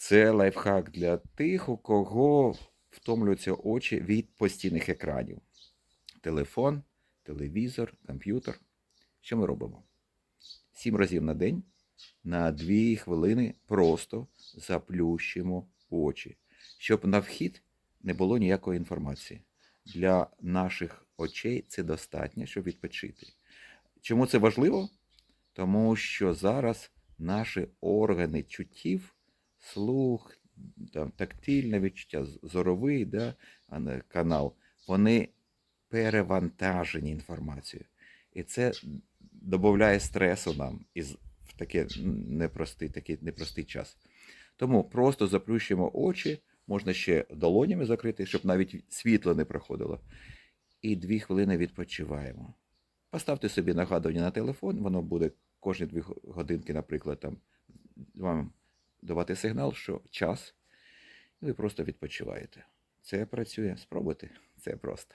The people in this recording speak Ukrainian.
Це лайфхак для тих, у кого втомлюються очі від постійних екранів. Телефон, телевізор, комп'ютер. Що ми робимо? Сім разів на день на дві хвилини просто заплющимо очі, щоб на вхід не було ніякої інформації. Для наших очей це достатньо, щоб відпочити. Чому це важливо? Тому що зараз наші органи чуттів, слух, там, тактильне відчуття, зоровий да, канал, вони перевантажені інформацією. І це додає стресу нам із в таке непростий, такий непростий час. Тому просто заплющуємо очі, можна ще долонями закрити, щоб навіть світло не проходило. І дві хвилини відпочиваємо. Поставте собі нагадування на телефон, воно буде кожні дві годинки, наприклад, там вам давати сигнал, що час, і ви просто відпочиваєте. Це працює. Спробуйте. Це просто.